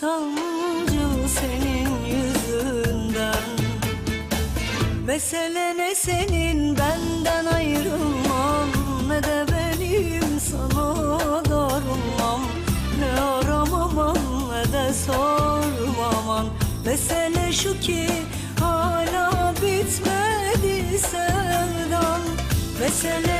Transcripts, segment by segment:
sancı senin yüzünden. Mesele ne senin? Benden ayrılman Ne de benim sana darılmam. Ne aramaman ne de sormaman. Mesele şu ki hala bitmedi sevdan. Mesele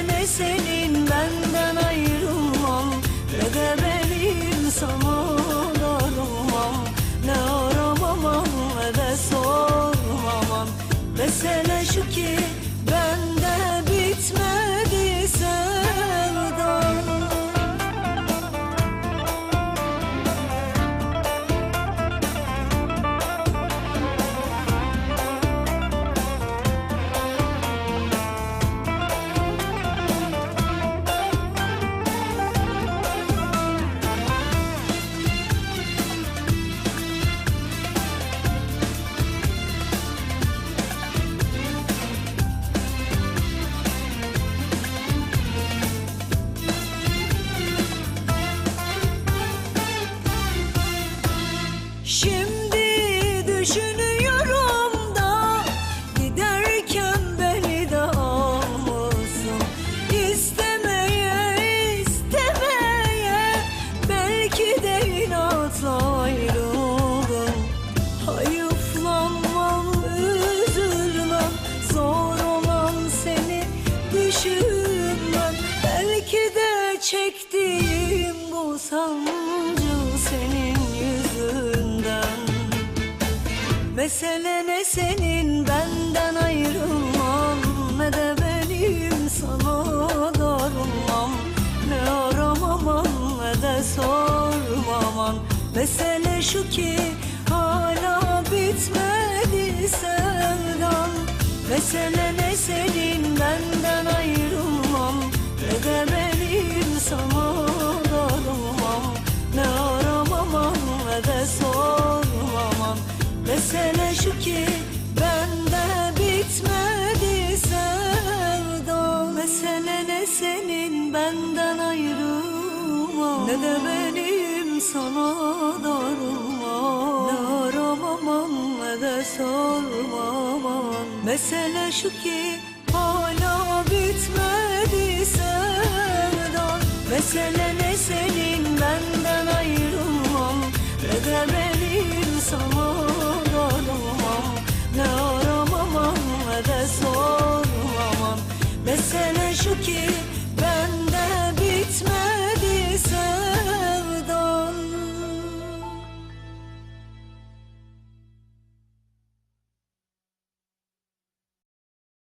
Şimdi düşünüyorum da giderken beni de almasın. İstemeye istemeye belki de inatla ayrıldım. Hayıflanmam üzülmem zor olan seni düşünmem. Belki de çektiğim bu sancı Mesele ne senin? Benden ayrılman Ne de benim sana darılmam. Ne aramaman ne de sormaman. Mesele şu ki hala bitmedi sevdan. Mesele ne senin? Benden ayrılmam. Ne de benim sana darılmam. Ne aramamam ne de sormamam Mesele şu ki bende bitmedi sevda Mesele ne senin benden ayrılma. Ne de benim sana darılmam Ne aramamam ne de sormamam Mesele şu ki hala bitmedi sevda Mesele ne senin benden ayrılmam Ne de benim